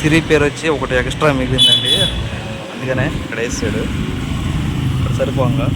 సిరి పేరు వచ్చి ఒకటి ఎక్స్ట్రా మిగిలిందండి. అందుకనే ఇక్కడ వేసాడు. ఇక్కడ సరిపోగా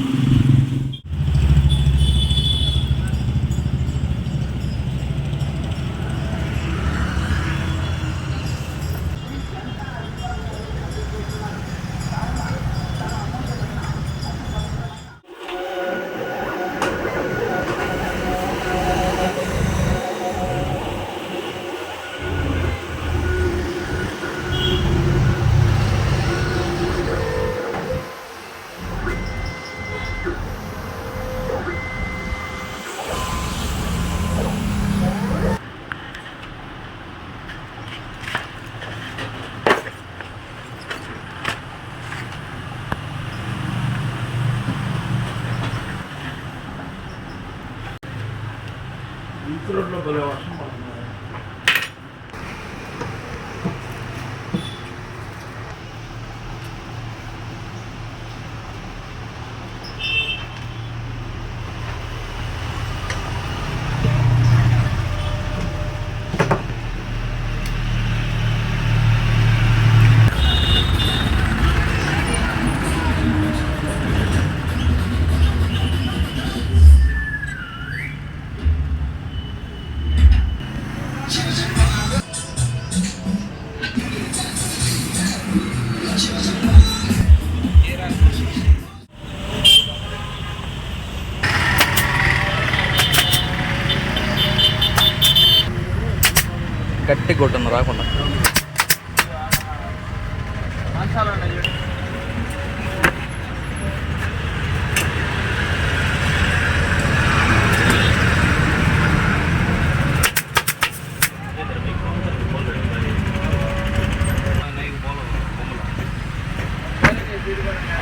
గట్టి కొట్టును రాకుండా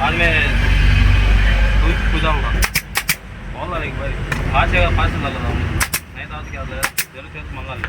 ఆమె కూర్చుందా బాగుందా నీకు మరి భాష భాష నల్లదా నైన్ తర్వాత కాదు జరుగు చేసి మంగాలి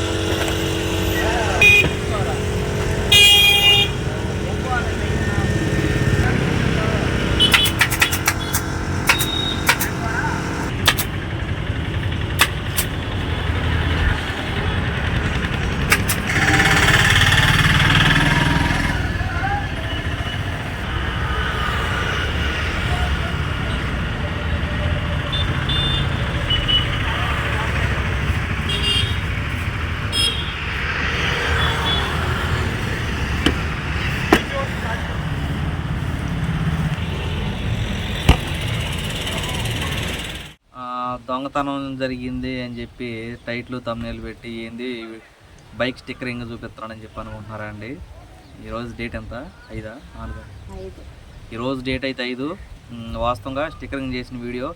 దొంగతనం జరిగింది అని చెప్పి టైట్లు తమ్నేలు పెట్టి ఏంది బైక్ స్టిక్కరింగ్ చూపిస్తున్నానని చెప్పి అనుకుంటున్నారా అండి? ఈరోజు డేట్ ఎంత? ఐదా? నాలుగా? ఈరోజు డేట్ అయితే ఐదు. వాస్తవంగా స్టిక్కరింగ్ చేసిన వీడియో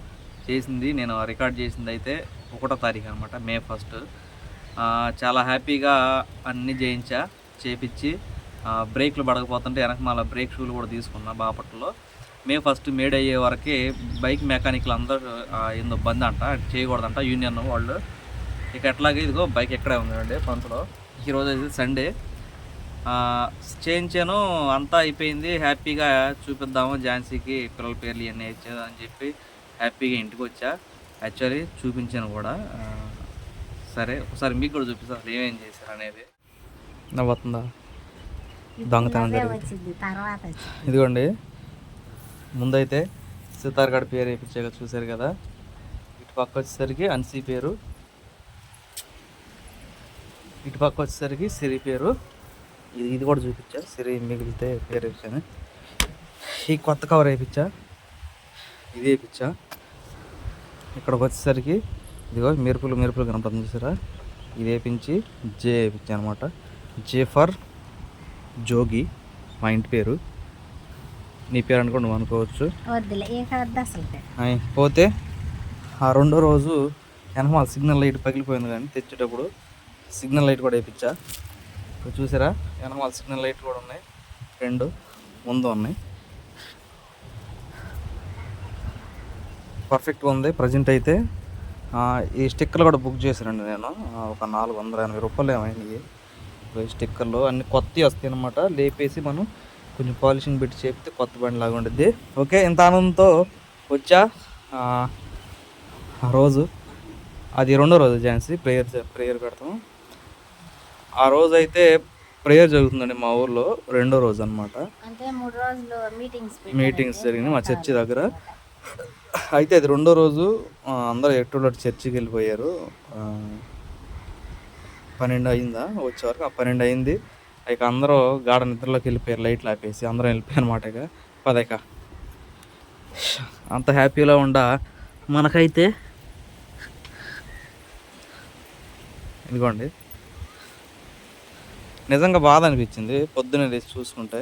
చేసింది నేను రికార్డ్ చేసింది అయితే ఒకటో తారీఖు అనమాట మే ఫస్ట్. చాలా హ్యాపీగా అన్నీ చేయించా చేపించి బ్రేక్లు పడకపోతుంటే వెనక మళ్ళీ బ్రేక్ షూలు కూడా తీసుకున్నా బాపట్లలో. మే ఫస్ట్ మేడ్ అయ్యే వరకే బైక్ మెకానిక్లు అందరూ ఆ, ఏందో బంద్ అంట చేయకూడదంట యూనియన్ వాళ్ళు. ఇక ఎట్లాగే ఇదిగో బైక్ ఎక్కడే ఉందండి పంతులో. ఈరోజు అయితే సండే చేయించాను అంతా అయిపోయింది హ్యాపీగా చూపిద్దాము ఝాన్సీకి పిల్లల పేర్లు ఇవన్నీ ఇచ్చేది అని చెప్పి హ్యాపీగా ఇంటికి వచ్చా. యాక్చువల్లీ చూపించాను కూడా. సరే ఒకసారి మీకు కూడా చూపిస్తా అసలు ఏమేం చేశారు అనేది. నవ్వుతుందా దొంగతనం ఇదిగోండి. ముందైతే సితార్గడ్ పేరు వేయించాక చూశారు కదా. ఇటు పక్క వచ్చేసరికి అన్సీ పేరు. ఇటు పక్క వచ్చేసరికి సిరి పేరు. ఇది ఇది కూడా చూపించా. సిరి మిగిలితే పేరు వేయించాను ఈ కొత్త కవర్ వేయించా ఇది వేయించా ఇక్కడికి వచ్చేసరికి ఇదిగో మెరుపులు మెరుపులు కనపడుతుంది చూసారా? ఇది వేయించి జే వేయించా అనమాట. జే ఫర్ జోగి మా ఇంటి పేరు. నీ పేరు అనుకోండి నువ్వు అనుకోవచ్చు. పోతే ఆ రెండో రోజు వెనకమాల సిగ్నల్ లైట్ పగిలిపోయింది కానీ తెచ్చేటప్పుడు సిగ్నల్ లైట్ కూడా వేయించా. ఇప్పుడు చూసారా వెనకమాల సిగ్నల్ లైట్ కూడా ఉన్నాయి. రెండు ముందు ఉన్నాయి. పర్ఫెక్ట్గా ఉంది ప్రజెంట్ అయితే. ఈ స్టిక్కర్లు కూడా బుక్ చేశానండి నేను. ఒక నాలుగు వందల ఎనభై రూపాయలు ఏమైనాయి స్టిక్కర్లు అన్ని కొత్తవి వస్తాయి అనమాట లేపేసి మనం కొంచెం పాలిషింగ్ పెట్టి చేపితే కొత్త బండి లాగా ఉంటుంది ఓకే ఇంత ఆనందంతో వచ్చా. ఆ, రోజు అది రెండో రోజు ఝాన్సీ ప్రేయర్ ప్రేయర్ పెడతాం ఆ రోజు అయితే ప్రేయర్ జరుగుతుందండి మా ఊర్లో రెండో రోజు అనమాట మీటింగ్స్ మీటింగ్స్ జరిగినాయి మా చర్చి దగ్గర. అయితే అది రెండో రోజు అందరూ ఎట్టులో చర్చికి వెళ్ళిపోయారు. పన్నెండు అయిందా? వచ్చే వరకు ఆ పన్నెండు అయింది. ఇక అందరూ గాఢ నిద్రలోకి వెళ్ళిపోయారు లైట్లు ఆపేసి అందరం వెళ్ళిపోయారు అనమాట ఇక. పదక అంత హ్యాపీలో ఉండ? మనకైతే ఇదిగోండి. నిజంగా బాధ అనిపించింది. పొద్దున్నే లేచి చూసుకుంటే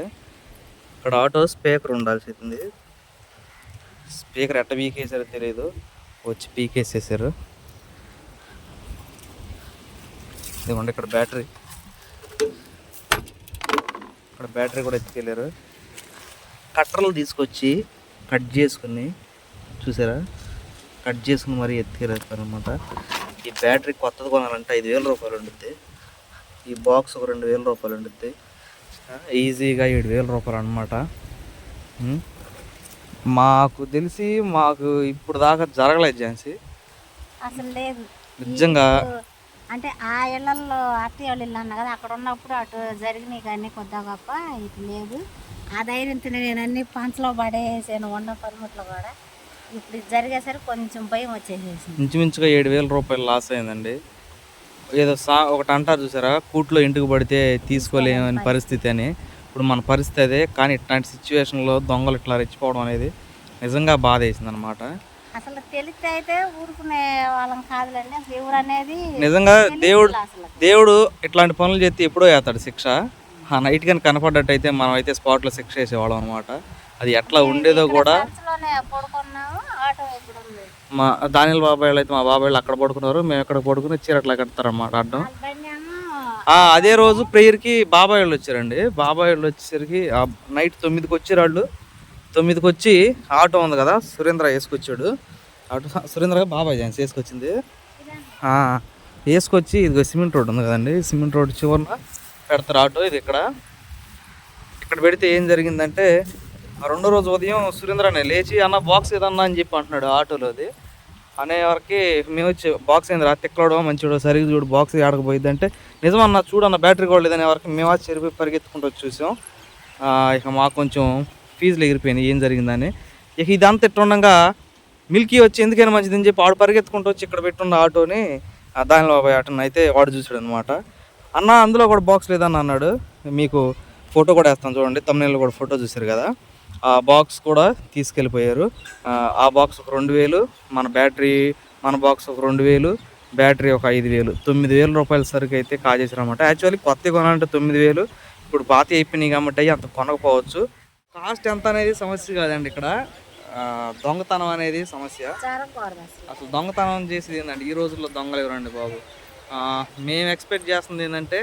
ఇక్కడ ఆటో స్పీకర్ ఉండాల్సింది. స్పీకర్ ఎట్ట పీకేసారో తెలియదు వచ్చి పీకేసేసారు ఇదిగోండి ఇక్కడ బ్యాటరీ. ఇక్కడ బ్యాటరీ కూడా ఎత్తుకెళ్ళారు. కట్టర్లు తీసుకొచ్చి కట్ చేసుకుని చూసారా? కట్ చేసుకుని మరీ ఎత్తుకెళ్ళారు అనమాట ఈ బ్యాటరీ కొత్తది కొనాలంటే ఐదు వేల రూపాయలు ఉండుద్ది. ఈ బాక్స్ ఒక రెండు వేల రూపాయలు ఉండుద్ది. ఈజీగా ఏడు వేల రూపాయలు అనమాట మాకు తెలిసి మాకు ఇప్పుడు దాకా జరగలేదు ఝాన్సీ. నిజంగా అంటే ఆ ఇళ్ళలో అత్తయ్య వాళ్ళ ఇల్లు అన్నా కదా అక్కడ ఉన్నప్పుడు అటు జరిగినాయి కానీ కొద్దిగా గొప్ప ఇటు లేదు. ఆ ధైర్యంతో నేను అన్ని పంచలో పడేసాను వండ పనిముట్లు కూడా. ఇప్పుడు ఇది జరిగేసరికి కొంచెం భయం వచ్చేసేసింది. ఇంచుమించుగా ఏడు వేల రూపాయలు లాస్ అయిందండి. ఏదో సా ఒకటి అంటారు చూసారా కూట్లో ఇంటికి పడితే తీసుకోలేమని పరిస్థితి అని. ఇప్పుడు మన పరిస్థితి అదే కానీ ఇట్లాంటి సిచ్యువేషన్లో దొంగలు ఇట్లా రెచ్చిపోవడం అనేది నిజంగా బాధ వేసింది అనమాట అసలు తెలిస్తే అయితే ఊరుకునే వాళ్ళం కాదులండి. ఎవరు అనేది నిజంగా దేవుడు దేవుడు ఇట్లాంటి పనులు చేస్తే ఎప్పుడో వేస్తాడు శిక్ష. ఆ నైట్ కానీ కనపడ్డట్టయితే మనం అయితే స్పాట్లో శిక్ష వేసేవాళ్ళం అనమాట అది ఎట్లా ఉండేదో కూడా మా దానిల బాబాయ్ వాళ్ళు అయితే మా బాబాయ్ అక్కడ పడుకున్నారు. మేము ఎక్కడ పడుకుని చీరట్లా కడతారన్నమాట అడ్డం. వాళ్ళ బండి ఏమో ఆ, అదే రోజు ప్రేయర్కి బాబాయ్ వాళ్ళు వచ్చారండి. బాబాయ్ వాళ్ళు వచ్చేసరికి నైట్ తొమ్మిదికి వచ్చారు వాళ్ళు. తొమ్మిదికి వచ్చి ఆటో ఉంది కదా సురేంద్ర వేసుకొచ్చాడు. ఆటో సురేంద్ర బాబాయ్ జాన్స్ వేసుకొచ్చింది. వేసుకొచ్చి ఇది సిమెంట్ రోడ్ ఉంది కదండి సిమెంట్ రోడ్ చివరిన పెడతారు ఆటో ఇది ఇక్కడ. ఇక్కడ పెడితే ఏం జరిగిందంటే ఆ రెండో రోజు ఉదయం సురేంద్ర అనే లేచి అన్న బాక్స్ ఏదన్నా అని చెప్పి అంటున్నాడు ఆటోలోది అనే వరకు మేము వచ్చి బాక్స్ ఏంది రా తిక్కలోడో మంచిడో సరిగ్గా చూడు బాక్స్ ఆడకపోయింది అంటే నిజమన్న చూడన్న బ్యాటరీ కూడా లేదనే వరకు మేము వచ్చి చెరిపోయి పరిగెత్తుకుంటూ చూసాం. ఇక మాకు కొంచెం ఫీజులు ఎగిరిపోయినాయి ఏం జరిగిందని. ఇక ఇదంతా ఇట్టుండగా మిల్కీ వచ్చి ఎందుకైనా మంచిదని చెప్పి ఆడు పరిగెత్తుకుంటూ వచ్చి ఇక్కడ పెట్టున్న ఆటోని దానిలో బాబాయ్ ఆటోని అయితే వాడు చూసాడు అనమాట అన్న అందులో కూడా బాక్స్ లేదన్న అన్నాడు. మీకు ఫోటో కూడా వేస్తాను చూడండి తమిళలో కూడా ఫోటో చూశారు కదా. ఆ బాక్స్ కూడా తీసుకెళ్ళిపోయారు. ఆ, బాక్స్ ఒక రెండు వేలు మన బ్యాటరీ మన బాక్స్ ఒక రెండు వేలు బ్యాటరీ ఒక ఐదు వేలు తొమ్మిది వేల రూపాయల సరుకు అయితే కాజేశారు అనమాట యాక్చువల్లీ కొత్త కొనాలంటే తొమ్మిది వేలు ఇప్పుడు పాత అయిపోయినాయి కాబట్టి అంత కొనకపోవచ్చు. కాస్ట్ ఎంత అనేది సమస్య కాదండి ఇక్కడ. దొంగతనం అనేది సమస్య. అసలు దొంగతనం చేసేది ఏంటంటే ఈ రోజుల్లో దొంగలు ఎవరండి బాబు? మేము ఎక్స్పెక్ట్ చేస్తుంది ఏంటంటే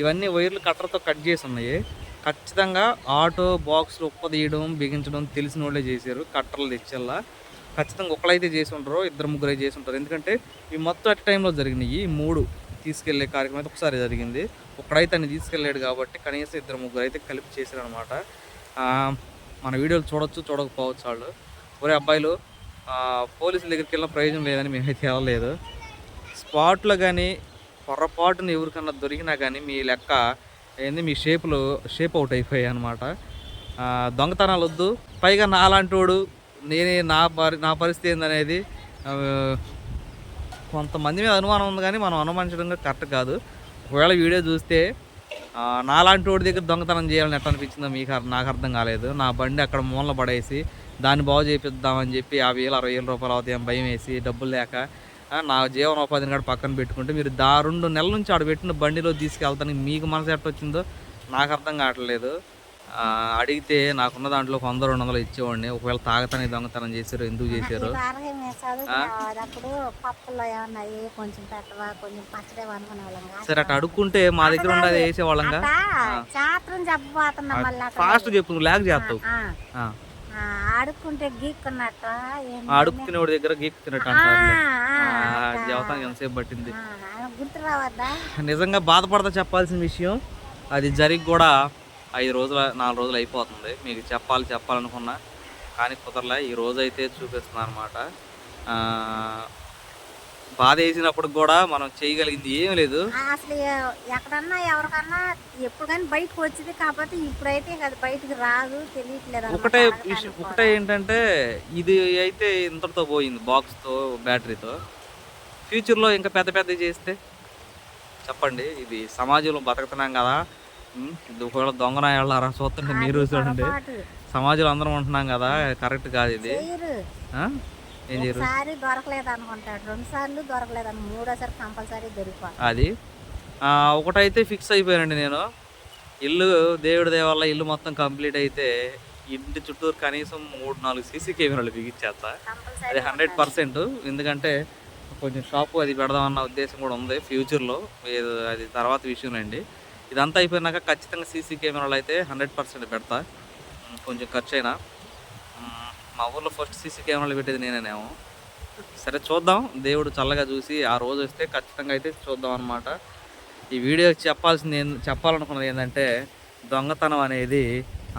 ఇవన్నీ వైర్లు కట్టర్తో కట్ చేసి ఉన్నాయి. ఖచ్చితంగా ఆటో బాక్స్లు ఉప్పదీయడం బిగించడం తెలిసిన వాళ్ళే చేశారు కట్టర్లు తెచ్చేలా. ఖచ్చితంగా ఒకళ్ళైతే చేసి ఉంటారు ఇద్దరు ముగ్గురు చేసి ఉంటారు. ఎందుకంటే ఇవి మొత్తం అట్ టైంలో జరిగినాయి. ఈ మూడు తీసుకెళ్ళే కార్యక్రమం అయితే ఒకసారి జరిగింది. ఒకడైతే అన్ని తీసుకెళ్ళాడు కాబట్టి కనీసం ఇద్దరు ముగ్గురు అయితే కలిపి చేశారు అనమాట మన వీడియోలు చూడొచ్చు చూడకపోవచ్చు వాళ్ళు. ఒరే అబ్బాయిలు పోలీసుల దగ్గరికి వెళ్ళిన ప్రయోజనం లేదని మేమైతే వెళ్ళలేదు స్పాట్లో కానీ పొరపాటున ఎవరికన్నా దొరికినా కానీ మీ లెక్క ఏంది మీ షేపులు షేప్ అవుట్ అయిపోయాయి అనమాట దొంగతనాలు వద్దు. పైగా నాలాంటి వాడు నేనే నా పరి నా పరిస్థితి ఏందనేది కొంతమంది మీద అనుమానం ఉంది కానీ మనం అనుమానించడం కరెక్ట్ కాదు. ఒకవేళ వీడియో చూస్తే నాలాంటి వాడి దగ్గర దొంగతనం చేయాలని ఎట్లా అనిపించిందో మీకు నాకు అర్థం కాలేదు. నా బండి అక్కడ మూలన పడేసి దాన్ని బాగు చేపిద్దామని చెప్పి యాభై వేలు అరవై వేల రూపాయలు అవుతాయని భయం వేసి డబ్బులు లేక నా జీవనోపాధిని కూడా పక్కన పెట్టుకుంటే మీరు దా రెండు నెలల నుంచి ఆడ పెట్టిన బండిలో తీసుకెళ్తానికి మీకు మనసు ఎట్టొచ్చిందో నాకు అర్థం కావట్లేదు. అడిగితే నాకున్న దాంట్లో వంద రెండు వందలు ఇచ్చేవాడిని. ఒకవేళ తాగతానికి దొంగతనం చేశారు ఎందుకు చేశారు. సరే అట్లా అడుక్కుంటే మా దగ్గర ఉండేది వేసేవాళ్ళంగా? ఫాస్ట్ చెప్పు లాగ్ చేస్తావు. అడుక్కుంటే గీక్కున్నట్ట? అడుక్కునేవాడి దగ్గర గీక్ తినట్టు జీవితానికి ఎంతసేపు పట్టింది? నిజంగా బాధపడతా చెప్పాల్సిన విషయం అది జరిగి కూడా ఐదు రోజుల నాలుగు రోజులు అయిపోతుంది. మీకు చెప్పాలి చెప్పాలనుకున్నా. కానీ కుదరలే. ఈ రోజు అయితే చూపిస్తున్నా అనమాట బాధ వేసినప్పుడు కూడా మనం చేయగలిగింది ఏం లేదు. అసలు ఎక్కడన్నా ఎవరికన్నా ఎప్పుడు కానీ బయటకు వచ్చింది కాకపోతే ఇప్పుడైతే అది బయటకు రాదు తెలియట్లేదు. ఒకటే. ఒకటే ఏంటంటే ఇది అయితే ఇంతటితో పోయింది బాక్స్తో బ్యాటరీతో. ఫ్యూచర్లో ఇంకా పెద్ద పెద్ద చేస్తే? చెప్పండి. ఇది సమాజంలో బతుకుతున్నాం కదా. ఇది ఒకవేళ దొంగన వెళ్ళారా చూస్తుంటే మీరు చూడండి. సమాజంలో అందరం ఉంటున్నాం కదా కరెక్ట్ కాదు ఇది? ఏం చేయరు? దొరకలేదు అనుకుంటాడు రెండు సార్లు దొరకలేదు అని మూడోసారి కంపల్సరీ దొరికిపోతాడు. అది. ఒకటైతే ఫిక్స్ అయిపోయానండి నేను. ఇల్లు దేవుడి దయ వల్ల ఇల్లు మొత్తం కంప్లీట్ అయితే ఇంటి చుట్టూరు కనీసం మూడు నాలుగు సీసీ కెమెరాలు బిగించేస్తా. అది హండ్రెడ్ పర్సెంట్. ఎందుకంటే కొంచెం షాపు అది పెడదామన్న ఉద్దేశం కూడా ఉంది ఫ్యూచర్లో. అది తర్వాత విషయం అండి ఇదంతా అయిపోయినాక ఖచ్చితంగా సీసీ కెమెరాలు అయితే హండ్రెడ్ పర్సెంట్ పెడతా. కొంచెం ఖర్చు అయినా మా ఊర్లో ఫస్ట్ సీసీ కెమెరాలు పెట్టేది నేనేనేమో. సరే చూద్దాం. దేవుడు చల్లగా చూసి ఆ రోజు వస్తే ఖచ్చితంగా అయితే చూద్దాం అనమాట ఈ వీడియో చెప్పాల్సింది ఏం చెప్పాలనుకున్నది ఏంటంటే దొంగతనం అనేది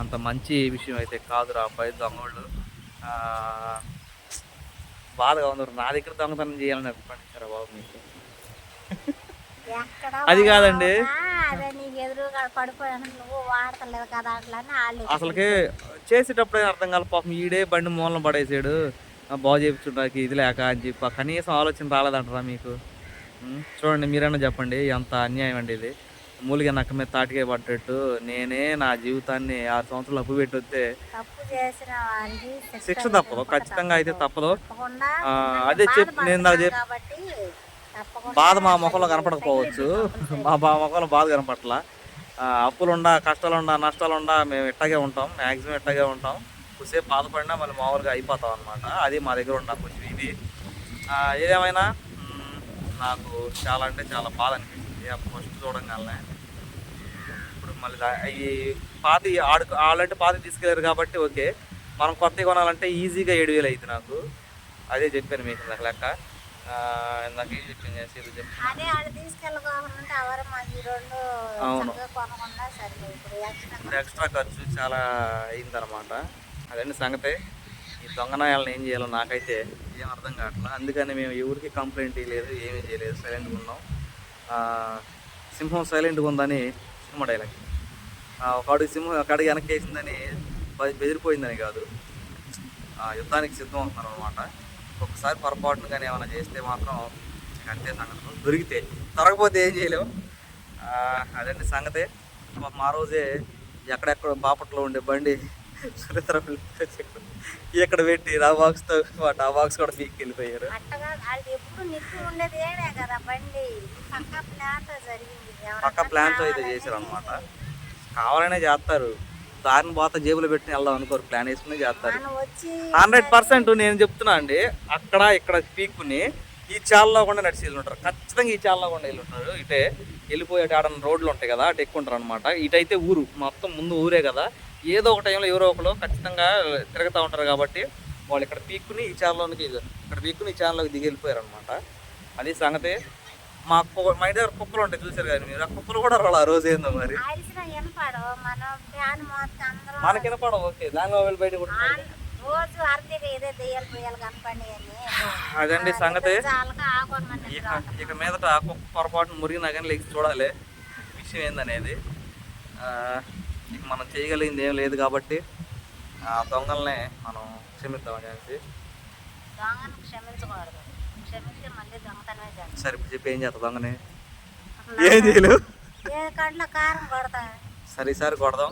అంత మంచి విషయం అయితే కాదు రా అబ్బాయి దొంగోళ్ళు. బాధగా ఉంది నా దగ్గర దొంగతనం చేయాలని అనిపించారా బాబు మీకు? అది కాదండి. వాడవునా? అదే నీకు ఎదురుగా పడిపోయాను నువ్వు వాడతలేవు కదా అట్లా అని వాళ్ళు అసలుకి చేసేటప్పుడే అర్థం కాదు పాపం ఈడే బండి మూలన పడేసాడు. బాగు చేయించుకోవడానికి ఇది లేక అని చెప్పి కనీసం ఆలోచన రాలేదంటారా మీకు? చూడండి మీరైనా చెప్పండి ఎంత అన్యాయం అండి ఇది. మూలిగా నక్క మీద తాటికే పడ్డట్టు నేనే నా జీవితాన్ని ఆరు సంవత్సరాలు అప్పు పెట్టి వస్తే శిక్ష తప్పదు ఖచ్చితంగా అయితే తప్పదు. అదే చెప్ నేను ఇందాక చెప్ కాబట్టి తప్పకుండా బాధ మా ముఖంలో కనపడకపోవచ్చు. మా బా ముఖంలో బాధ కనపట్ల అప్పులుండా కష్టాలుండా నష్టాలుండా మేము ఇట్టాగే ఉంటాం. మ్యాక్సిమం ఇట్టాగే ఉంటాం. కొద్దిసేపు బాధపడినా మళ్ళీ మామూలుగా అయిపోతాం అనమాట అది మా దగ్గర ఉన్న కొంచెం ఇది. ఏదేమైనా? నాకు చాలా అంటే చాలా బాధ అనిపించింది ఫస్ట్ చూడంగానే. ఇప్పుడు మళ్ళీ ఈ పాతి ఆడు వాళ్ళంటే పాతి తీసుకెళ్ళారు కాబట్టి ఓకే. మనం కొత్తవి కొనాలంటే ఈజీగా ఏడు వేలు అయింది నాకు. అదే చెప్పాను మీకు నాకు లెక్క. చేసి ఇది అదే ఆడ ఈ రెండు అవును. ఇప్పుడు ఎక్స్ట్రా ఖర్చు చాలా అయిందనమాట అదండి సంగతే? ఈ దొంగనాయాలను ఏం చేయాలో నాకైతే ఏం అర్థం కావట్లా. అందుకని మేము ఎవరికి కంప్లైంట్ ఇవ్వలేదు ఏమీ చేయలేదు సైలెంట్గా ఉన్నాం. సింహం సైలెంట్గా ఉందని సినిమా డైలాగ్ ఒక అడుగు సింహం ఒక అడుగు వెనక్కి వేసిందని బెదిరిపోయిందని కాదు. ఆ, యుద్ధానికి సిద్ధం అవుతున్నారు అనమాట ఒకసారి పొరపాటును కానీ ఏమైనా చేస్తే మాత్రం అంతే సంగతులు దొరికితే దొరకపోతే ఏం చేయలేము. అదండి సంగతే. ఆ రోజే ఎక్కడెక్కడ బాపట్లో ఉండే బండి సురేంద్ర ఇక్కడ పెట్టి ఆ బాక్స్తో పాటు ఆ బాక్స్ కూడా పీక్కి వెళ్ళిపోయారు పక్క ప్లాన్తో అయితే చేశారు అనమాట కావాలనే చేస్తారు. దారిని పోత జేబులో పెట్టి వెళ్దాం అనుకోరు. ప్లాన్ వేసుకుని చేస్తారు. హండ్రెడ్ పర్సెంట్ నేను చెప్తున్నా అండి అక్కడ ఇక్కడ పీక్కుని ఈ చాలలో కూడా నడిచి వెళ్ళి ఉంటారు ఖచ్చితంగా ఈ చాలలో కూడా వెళ్ళి ఉంటారు ఇటే వెళ్ళిపోయే ఆడ రోడ్లు ఉంటాయి కదా అటు ఎక్కుంటారు అనమాట ఇటైతే ఊరు మొత్తం ముందు ఊరే కదా. ఏదో ఒక టైంలో ఎవరో ఒకరు ఖచ్చితంగా తిరుగుతూ ఉంటారు కాబట్టి వాళ్ళు ఇక్కడ పీక్కుని ఈ చాలలోనికి ఇక్కడ పీక్కుని ఈ చాలలోకి దిగి వెళ్ళిపోయారు అనమాట అది సంగతి. మా మా ఇంటి దగ్గర కుక్కలు ఉంటాయి చూసారు కదా మీరు? ఆ కుక్కలు కూడా ఆ రోజు ఏందో మరి? మనకి వినపడవు ఓకే దానిలో వెళ్ళి బయట కూడా అదండి సంగతి. ఇక మీదట కుక్క పొరపాటున మురిగినా కానీ లేచి చూడాలి. విషయం ఏందనేది? ఆ, ఇక మనం చేయగలిగింది ఏం లేదు కాబట్టి ఆ దొంగల్ని మనం క్షమిద్దాం అనేసి దొంగను క్షమించకూడదు క్షమిస్తే మళ్ళీ దొంగతనమే చేస్తాం సరే ఇప్పుడు చెప్పి ఏం చేస్తా దొంగని? ఏం చేయలేవు. సరే ఈసారి కొడదాం.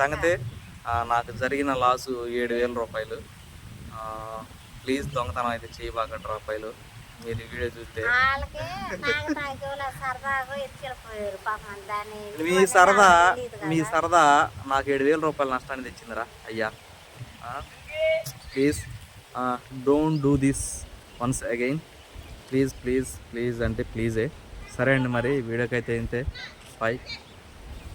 సంగతి? నాకు జరిగిన లాసు ఏడు వేల రూపాయలు ప్లీజ్ దొంగతనం అయితే చేయబాకండి రూపాయలు. మీరు వీడియో చూస్తే. మీ సరదా మీ సరదా నాకు ఏడు వేల రూపాయల నష్టాన్ని తెచ్చిందిరా. అయ్యా. Please don't do this once again please please please అంటే ప్లీజే. సరే అండి మరి వీడియోకి అయితే అయితే బాయ్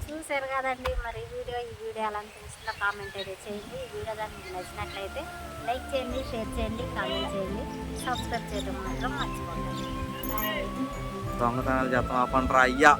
చూశారు కదండి మరి వీడియో ఈ వీడియో ఎలా అనిపిస్తుందో కామెంట్ అయితే చేయండి. ఈ వీడియో కానీ మీకు నచ్చినట్లయితే లైక్ చేయండి షేర్ చేయండి కామెంట్ చేయండి. సబ్స్క్రైబ్ చేయడం మాత్రం మర్చిపోకండి. దొంగతనాలు చేస్తాం రా అయ్యా.